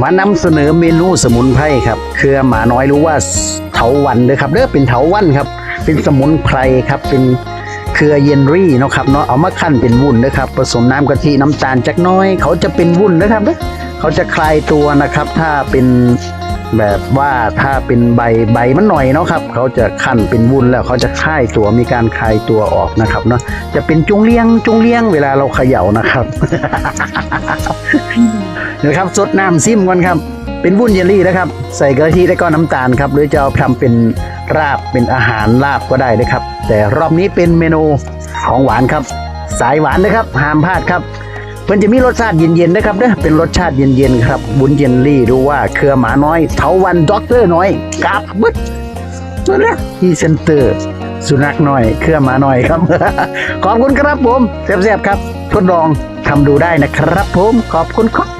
มานำเสนอเมนูสมุนไพรครับ เครือหมาน้อยรู้ว่าเถาวันเด้อครับเด้อเป็นเถาวันครับ เป็นสมุนไพรครับ เป็นเครือเยนรี่นะครับเนาะเอามาคั่นเป็นวุ้นนะครับ ผสมน้ำกะทิน้ำตาลจักน้อย เขาจะเป็นวุ้นนะครับเด้อเขาจะคลายตัวนะครับ ถ้าเป็นแบบว่าถ้าเป็นใบใบมันหน่อยเนาะครับ เขาจะคั่นเป็นวุ้นแล้วเขาจะคลายตัวมีการคลายตัวออกนะครับเนาะจะเป็นจุงเลี้ยงจุงเลี้ยงเวลาเราเขย่านะครับ นะครับสดน้ำซิมก่อนครับ เป็นวุ้นเยลลี่นะครับ ใส่กะทิและก็น้ำตาลครับ หรือจะเอาทำเป็นราบเป็นอาหารลาบก็ได้นะครับ แต่รอบนี้เป็นเมนูของหวานครับ สายหวานนะครับห้ามพลาดครับเพิ่นจะมีรสชาติเย็นๆนะครับเด้อเป็นรสชาติเย็นๆครับวุ้นเยลลี่ดูว่าเครือหมาน้อยเถาวันด็อกเตอร์น้อยกาบบึดนั่นแหละที่เซนเตอร์ สุนัขน้อย เครือหมาน้อยครับ ขอบคุณครับผมแซ่บๆครับ ทดลองทำดูได้นะครับผมขอบคุณครับ